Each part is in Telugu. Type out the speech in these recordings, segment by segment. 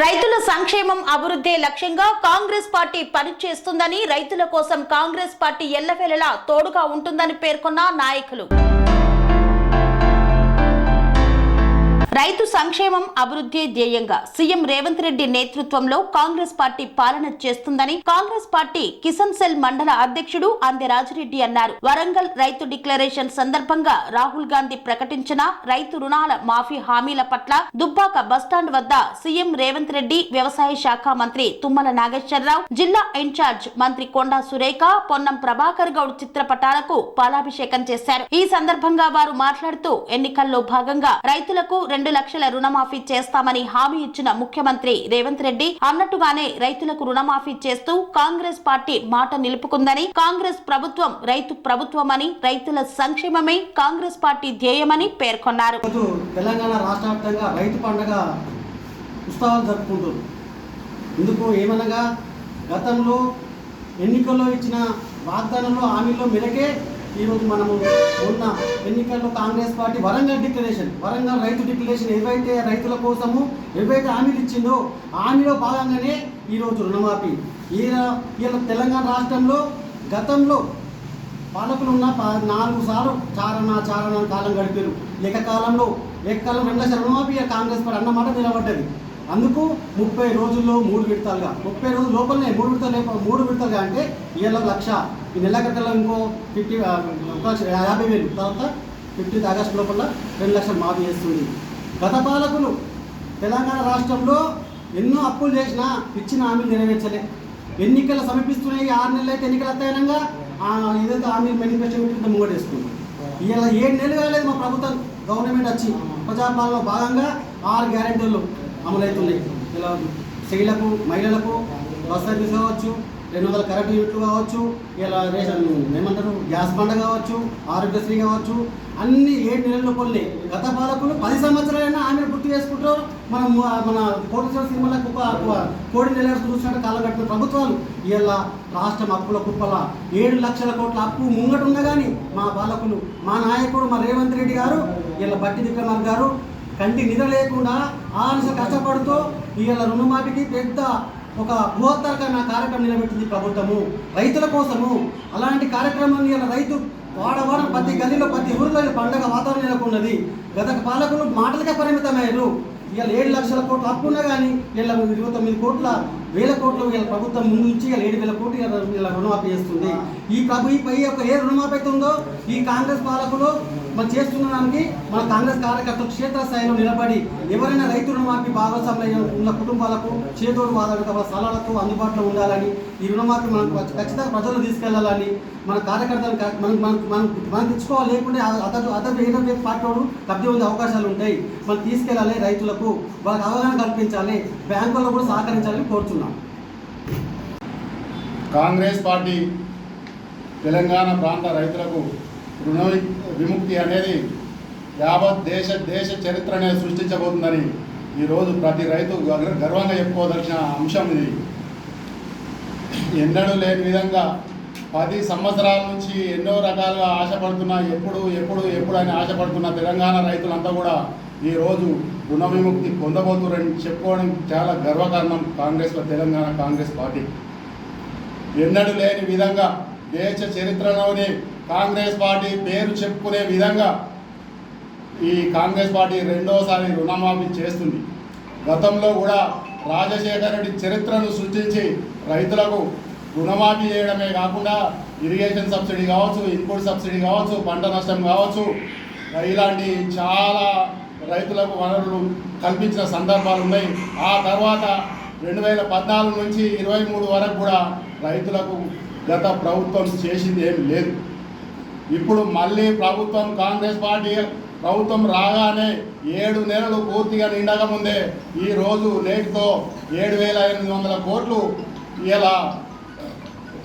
రైతుల సంక్షేమం అభివృద్ధే లక్ష్యంగా కాంగ్రెస్ పార్టీ పనిచేస్తుందని రైతుల కోసం కాంగ్రెస్ పార్టీ ఎల్లవేళలా తోడుగా ఉంటుందని పేర్కొన్న నాయకులు. రైతు సంక్షేమం అభివృద్ధి ధ్యేయంగా సీఎం రేవంత్ రెడ్డి నేతృత్వంలో కాంగ్రెస్ పార్టీ పాలన చేస్తుందని కాంగ్రెస్ పార్టీ కిసాన్ సెల్ మండల అధ్యక్షుడు అందె రాజిరెడ్డి అన్నారు. వరంగల్ రైతు డిక్లరేషన్ సందర్భంగా రాహుల్ గాంధీ ప్రకటించిన రైతు రుణాల మాఫీ హామీల పట్ల దుబ్బాక బస్టాండ్ వద్ద సీఎం రేవంత్ రెడ్డి వ్యవసాయ శాఖ మంత్రి తుమ్మల నాగేశ్వరరావు జిల్లా ఇన్ఛార్జ్ మంత్రి కొండా సురేఖ పొన్నం ప్రభాకర్ గౌడ్ చిత్రపటాలకు పాలాభిషేకం చేశారు. ఈ సందర్భంగా వారు మాట్లాడుతూ ఎన్నికల్లో భాగంగా రైతులకు రెండు రెండు లక్షల రుణమాఫీ చేస్తామని హామీ ఇచ్చిన ముఖ్యమంత్రి రేవంత్ రెడ్డి అన్నట్టుగానే రైతులకు రుణమాఫీ చేస్తూ కాంగ్రెస్ పార్టీ మాట నిలుపుకుందని కాంగ్రెస్ ప్రభుత్వం రైతు ప్రభుత్వమని రైతుల సంక్షేమమే కాంగ్రెస్ పార్టీ ధ్యేయమని పేర్కొన్నారు. తెలంగాణ రాష్ట్ర వ్యాప్తంగా రైతు పండుగ ఉత్సవాలు జరుపుకుంటారు ఇందుకు ఏమనగా గతంలో ఎన్నికల్లో ఇచ్చిన వాగ్దానంలో హామీలో మేరకే ఈరోజు మనము ఉన్న ఎన్నికల్లో Congress party Warangal declaration Warangal రైతు డిక్లరేషన్ ఏవైతే రైతుల కోసము ఏవైతే హామీలు ఇచ్చిందో హామీలో భాగంగానే ఈరోజు రుణమాఫీ. ఈయన ఈయన తెలంగాణ రాష్ట్రంలో గతంలో పాలకులు ఉన్న ప- నాలుగు సార్లు చారణ చారణ కాలం గడిపారు. ఏకకాలంలో ఏకకాలం రెండు లక్షల రుణమాఫీ కాంగ్రెస్ పార్టీ అన్నమాట నిలబడ్డది. అందుకు ముప్పై రోజుల్లో మూడు విడతలుగా. ముప్పై రోజుల లోపలనే మూడు విడతలు మూడు విడతలుగా అంటే ఇవాళ లక్ష. ఈ నెల గంటలో ఇంకో ఫిఫ్టీ ఒక లక్ష యాభై వేలు. తర్వాత ఫిఫ్టీన్త్ ఆగస్టు లోపల రెండు లక్షలు మాఫీ చేస్తుంది. గత పాలకులు తెలంగాణ రాష్ట్రంలో ఎన్నో అప్పులు చేసినా ఇచ్చిన హామీలు నెరవేర్చలే. ఎన్నికలు సమీపిస్తున్నాయి. ఆరు నెలలు అయితే ఎన్నికలు వస్తాయనగా ఆ ఏదైతే హామీలు మేనిఫెస్టో పెట్టి ముంగడేస్తుంది ఇలా ఏడు నెలలు కాలేదు మా ప్రభుత్వం. గవర్నమెంట్ వచ్చి ప్రజాపాలనలో భాగంగా ఆరు గ్యారెంటీలు అమలవుతున్నాయి. ఇలా స్త్రీలకు మహిళలకు బస్ సర్వీస్ కావచ్చు రెండు వందల కరెంట్ యూనిట్లు కావచ్చు ఇలా రేషన్ ఏమంటారు గ్యాస్ బండ కావచ్చు ఆరోగ్యశ్రీ కావచ్చు అన్ని ఏడు నెలల లోపలనే గత పాలకులు పది సంవత్సరాలైనా ఆమెను గుర్తు చేసుకుంటారు. మనం మన కోటేశ్వర సినిమాలకు ఒక ఒక కోడి నెల చూసినట్టు కాలగట్టిన ప్రభుత్వాలు. ఇలా రాష్ట్రం అప్పుల కుప్పల ఏడు లక్షల కోట్ల అప్పు ముంగట ఉన్నా కానీ మా పాలకులు మా నాయకుడు మా రేవంత్ రెడ్డి గారు ఇలా బట్టి విక్రమార్ గారు కంటి నిద్ర లేకుండా ఆలస కష్టపడుతూ ఇవాళ రుణమాఫీకి పెద్ద ఒక బృహత్తరకరణ కార్యక్రమం నిలబెట్టింది ప్రభుత్వము. రైతుల కోసము. అలాంటి కార్యక్రమాన్ని ఇలా రైతు వాడవాడ ప్రతి గల్లీలో ప్రతి ఊరిలో పండగ వాతావరణం నెలకొన్నది. గత పాలకులు మాటలకే పరిమితమయ్యారు. ఇవాళ ఏడు లక్షల కోట్లు అప్పు ఉన్నా కానీ ఇలా ఇరవై తొమ్మిది కోట్ల వేల కోట్లు వీళ్ళ ప్రభుత్వం ముందు నుంచి ఇలా ఏడు వేల కోట్లు ఇలా ఇలా రుణమాఫీ చేస్తుంది. ఈ ప్రభు ఈ పై యొక్క ఏ రుణమాఫీ అయితే ఉందో ఈ కాంగ్రెస్ పాలకులు మనం చేస్తున్న దానికి మన కాంగ్రెస్ కార్యకర్తలు క్షేత్రస్థాయిలో నిలబడి ఎవరైనా రైతు రుణమాఫీ భాగస్వామ్యం ఉన్న కుటుంబాలకు చేదోడు వాదనకు వాళ్ళ స్థలాలకు అందుబాటులో ఉండాలని ఈ రుణమాఫీ మనం ఖచ్చితంగా ప్రజలు తీసుకెళ్ళాలని మన కార్యకర్తలు మనం మనం మనం మనం తెచ్చుకోవాలి లేకుంటే అతడు అతడు ఏదో పార్టీ వాడు ఉండే అవకాశాలు ఉంటాయి. మనం తీసుకెళ్ళాలి రైతులకు వాళ్ళకి అవగాహన కల్పించాలి బ్యాంకుల్లో కూడా సహకరించాలని కోరుతున్నాం. కాంగ్రెస్ పార్టీ తెలంగాణ ప్రాంత రైతులకు రుణ విముక్తి అనేది యావత్ దేశ దేశ చరిత్రనే సృష్టించబోతుందని ఈరోజు ప్రతి రైతు గర్వ- గర్వంగా చెప్పుకోదలసిన అంశం ఇది. ఎన్నడూ లేని విధంగా పది సంవత్సరాల నుంచి ఎన్నో రకాలుగా ఆశపడుతున్న ఎప్పుడు ఎప్పుడు ఎప్పుడు అని ఆశపడుతున్న తెలంగాణ రైతులంతా కూడా ఈరోజు రుణ విముక్తి పొందబోతున్నారని చెప్పుకోవడం చాలా గర్వకారణం కాంగ్రెస్లో తెలంగాణ కాంగ్రెస్ పార్టీ. ఎన్నడూ లేని విధంగా దేశ చరిత్రలోనే కాంగ్రెస్ పార్టీ పేరు చెప్పుకునే విధంగా ఈ కాంగ్రెస్ పార్టీ రెండోసారి రుణమాఫీ చేస్తుంది. గతంలో కూడా రాజశేఖర రెడ్డి చరిత్రను సృష్టించి రైతులకు రుణమాఫీ చేయడమే కాకుండా ఇరిగేషన్ సబ్సిడీ కావచ్చు ఇన్పుట్ సబ్సిడీ కావచ్చు పంట నష్టం కావచ్చు ఇలాంటి చాలా రైతులకు వనరులు కల్పించిన సందర్భాలు ఉన్నాయి. ఆ తర్వాత రెండు వేల పద్నాలుగు నుంచి ఇరవై మూడు వరకు కూడా రైతులకు గత ప్రభుత్వం చేసింది ఏం లేదు. ఇప్పుడు మళ్ళీ ప్రభుత్వం కాంగ్రెస్ పార్టీ ప్రభుత్వం రాగానే ఏడు నెలలు పూర్తిగా నిండక ముందే ఈ రోజు నేటితో ఏడు వేల ఎనిమిది వందల కోట్లు ఇలా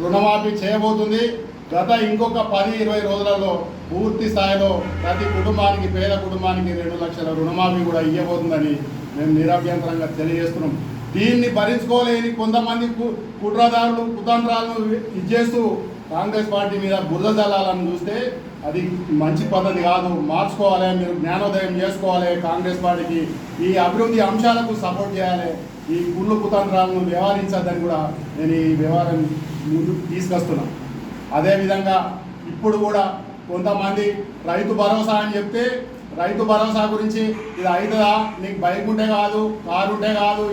రుణమాఫీ చేయబోతుంది. గత ఇంకొక పది ఇరవై రోజులలో పూర్తి స్థాయిలో ప్రతి కుటుంబానికి పేద కుటుంబానికి రెండు లక్షల రుణమాఫీ కూడా ఇవ్వబోతుందని మేము నిరభ్యంతరంగా తెలియజేస్తున్నాం. దీన్ని భరించుకోలేని కొంతమంది కు- కుట్రదారులు కుతంత్రాలను ఇచ్చేస్తూ కాంగ్రెస్ పార్టీ మీద బురద జల్లాలని చూస్తే అది మంచి పద్ధతి కాదు. మార్చుకోవాలి మీరు జ్ఞానోదయం చేసుకోవాలి కాంగ్రెస్ పార్టీకి. ఈ అభివృద్ధి అంశాలకు సపోర్ట్ చేయాలి. ఈ కుళ్ళు కుతంత్రాలను వ్యవహరించద్దని కూడా నేను ఈ వ్యవహారం ముందు తీసుకొస్తున్నా. అదేవిధంగా ఇప్పుడు కూడా కొంతమంది రైతు భరోసా అని చెప్తే రైతు భరోసా గురించి ఇది అవుతుందా నీకు బైక్ ఉంటే కాదు కారు ఉంటే కాదు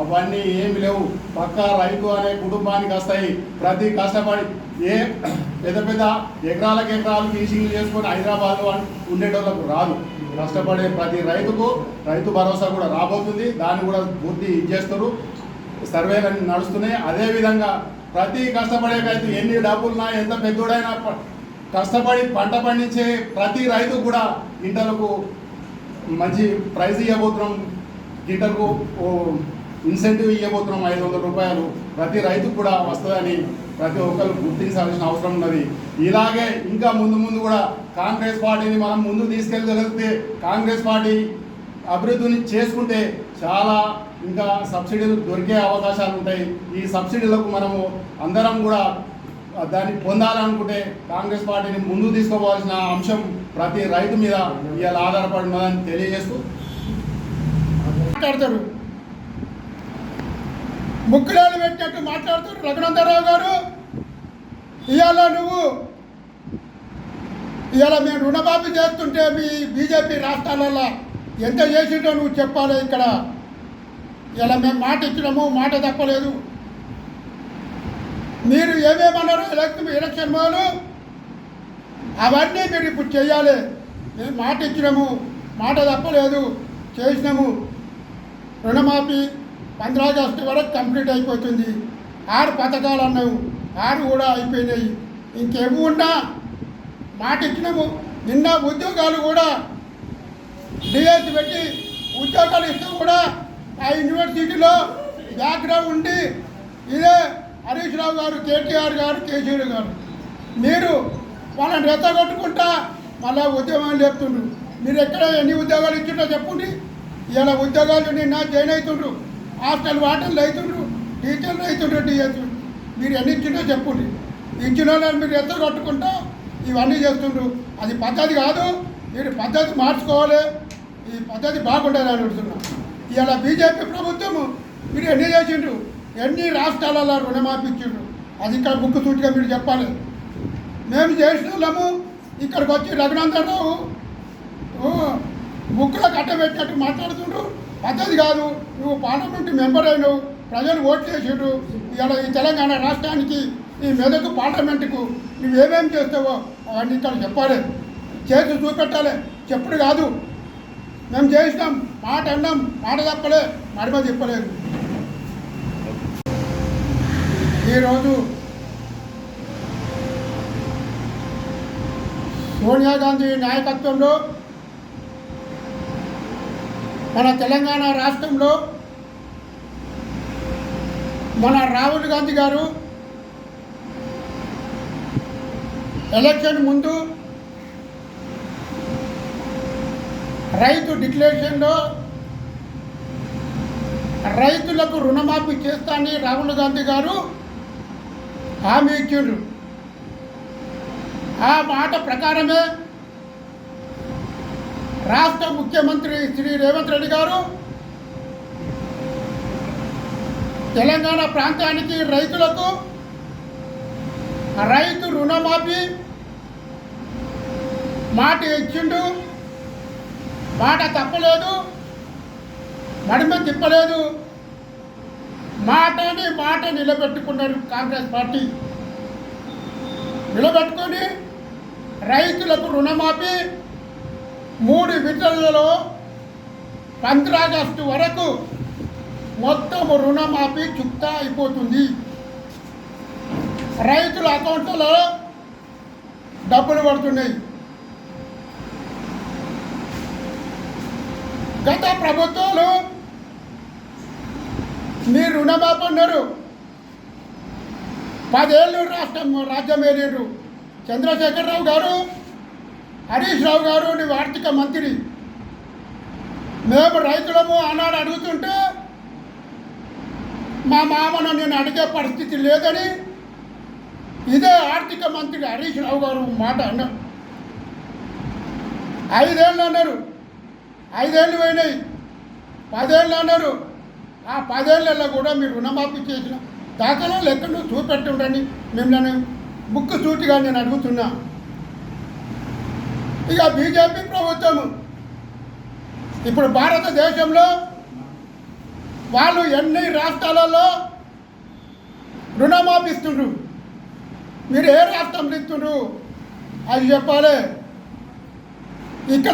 అవన్నీ ఏమి లేవు. పక్క రైతు అనే కుటుంబానికి వస్తాయి. ప్రతి కష్టపడి ఏ పెద్ద పెద్ద ఎకరాలకు ఎకరాలు ఫినిషింగ్ చేసుకొని హైదరాబాద్ ఉండేటోళ్ళకు రాదు. కష్టపడే ప్రతి రైతుకు రైతు భరోసా కూడా రాబోతుంది. దాన్ని కూడా పూర్తి ఇచ్చేస్తారు సర్వేలు నడుస్తున్నాయి. అదేవిధంగా ప్రతి కష్టపడే రైతు ఎన్ని డబ్బులున్నా ఎంత పెద్దోడైనా కష్టపడి పంట పండించే ప్రతి రైతు కూడా గింటలకు మంచి ప్రైజ్ ఇవ్వబోతున్నాం గింటలకు ఓ ఇన్సెంటివ్ ఇవ్వబోతున్నాం ఐదు వందల రూపాయలు. ప్రతి రైతుకు కూడా వస్తుందని ప్రతి ఒక్కరు గుర్తించాల్సిన అవసరం ఉన్నది. ఇలాగే ఇంకా ముందు ముందు కూడా కాంగ్రెస్ పార్టీని మనం ముందు తీసుకెళ్ళగలిగితే కాంగ్రెస్ పార్టీ అభివృద్ధిని చేసుకుంటే చాలా ఇంకా సబ్సిడీలు దొరికే అవకాశాలు ఉంటాయి. ఈ సబ్సిడీలకు మనము అందరం కూడా దాన్ని పొందాలనుకుంటే కాంగ్రెస్ పార్టీని ముందు తీసుకోవాల్సిన అంశం ప్రతి రైతు మీద ఇవాళ ఆధారపడి ఉన్నదని తెలియజేస్తూ మాట్లాడతారు. ముక్కులాలు పెట్టినట్టు మాట్లాడుతారు రఘునందరావు గారు. ఇవాళ నువ్వు ఇవాళ మేము రుణమాఫీ చేస్తుంటే మీ బీజేపీ రాష్ట్రాలలో ఎంత చేసిండో నువ్వు చెప్పాలి ఇక్కడ. ఇలా మేము మాట ఇచ్చినాము మాట తప్పలేదు. మీరు ఏమేమన్నారు? ఎలక్షన్ ఎలక్షన్ మొదలు అవన్నీ మీరు ఇప్పుడు చేయాలి. మేము మాట ఇచ్చినాము మాట తప్పలేదు చేసినాము. రుణమాఫీ పంద్ర ఆగస్టు వరకు కంప్లీట్ అయిపోతుంది. ఆరు పథకాలు అన్నావు ఆరు కూడా అయిపోయినాయి. ఇంకేమి ఉన్నా మాట ఇచ్చినాము. నిన్న ఉద్యోగాలు కూడా డిఎస్ పెట్టి ఉద్యోగాలు ఇస్తూ కూడా ఆ యూనివర్సిటీలో బ్యాక్గ్రౌండ్ ఉండి ఇదే హరీష్ రావు గారు కేటీఆర్ గారు కేసీఆర్ గారు. మీరు వాళ్ళని రెచ్చగొట్టుకుంటా మళ్ళా ఉద్యోగాలు చెప్తుండ్రు మీరు ఎక్కడ ఎన్ని ఉద్యోగాలు ఇచ్చిండో చెప్పండి. ఇలా ఉద్యోగాలు నిన్న జాయిన్ అవుతుండ్రు హాస్టల్ వాటర్లు అవుతుండ్రు టీచర్లు అవుతుండ్రు డిఎస్ మీరు ఎన్ని ఇచ్చిండో చెప్పండి. ఇచ్చిన వాళ్ళని మీరు రెచ్చగొట్టుకుంటా ఇవన్నీ చేస్తుండ్రు. అది పద్ధతి కాదు. మీరు పద్ధతి మార్చుకోవాలి. ఈ పద్ధతి బాగుండాలని అడుగుతున్నాం. ఇలా బీజేపీ ప్రభుత్వము మీరు ఎన్ని చేసిండ్రు? ఎన్ని రాష్ట్రాలలో రుణమాపించిండు అది ఇక్కడ ముక్కు సూటిగా మీరు చెప్పాలి. మేము చేసిన వాళ్ళము ఇక్కడికి వచ్చి రఘునందన్ రావు ముక్కులో కట్టబెట్టినట్టు మాట్లాడుతుండ్రు. పద్ధతి కాదు నువ్వు పార్లమెంట్ మెంబర్ అయినావు ప్రజలు ఓట్లు చేసిండు ఇలా ఈ తెలంగాణ రాష్ట్రానికి ఈ మెదకు పార్లమెంటుకు నువ్వేమేం చేస్తావో అవన్నీ ఇక్కడ చెప్పాలి. చేసి చూపెట్టాలి. చెప్పుడు కాదు. మేము చేసినాం మాట అన్నాం మాట తప్పలే మడిమ చెప్పలేదు ఈరోజు సోనియా గాంధీ నాయకత్వంలో మన తెలంగాణ రాష్ట్రంలో మన రాహుల్ గాంధీ గారు ఎలక్షన్ ముందు రైతు డిక్లరేషన్లో రైతులకు రుణమాఫీ చేస్తానని రాహుల్ గాంధీ గారు హామీ ఇచ్చిండ్రు. ఆ మాట ప్రకారమే రాష్ట్ర ముఖ్యమంత్రి శ్రీ రేవంత్ రెడ్డి గారు తెలంగాణ ప్రాంతానికి రైతులకు రైతు రుణమాఫీ మాట ఇచ్చిండు. మాట తప్పలేదు. మడిమ తిప్పలేదు. మాటని మాట నిలబెట్టుకున్నారు కాంగ్రెస్ పార్టీ. నిలబెట్టుకొని రైతులకు రుణమాఫీ మూడు విడతలలో పంద్రాగస్టు వరకు మొత్తం రుణమాఫీ చుక్తా అయిపోతుంది. రైతుల అకౌంట్లలో డబ్బులు పడుతున్నాయి. గత ప్రభుత్వాలు మీరు రుణమాఫీ అన్నారు. పదేళ్ళు రాష్ట్రం రాజ్యం ఏలేరు చంద్రశేఖరరావు గారు హరీష్ రావు గారు నీవు ఆర్థిక మంత్రి. మేము రైతులము ఆనాడు అడుగుతుంటే మా మామను నేను అడిగే పరిస్థితి లేదని ఇదే ఆర్థిక మంత్రి హరీష్ రావు గారు మాట అన్నారు. ఐదేళ్ళు అన్నారు. ఐదేళ్ళు పోయినాయి. పదేళ్ళు అన్నారు. ఆ పదేళ్ళలో కూడా మీరు రుణమాఫీ చేసిన దాఖలాలు చూపెట్టి ఉండండి. మిమ్మల్ని ముక్కు చూటిగా నేను అడుగుతున్నా. ఇక బీజేపీ ప్రభుత్వం ఇప్పుడు భారతదేశంలో వాళ్ళు ఎన్ని రాష్ట్రాలలో రుణమాఫీ ఇస్తుండ్రు? మీరు ఏ రాష్ట్రంలో ఇస్తుండ్రు? అది చెప్పాలి. ఇక్కడ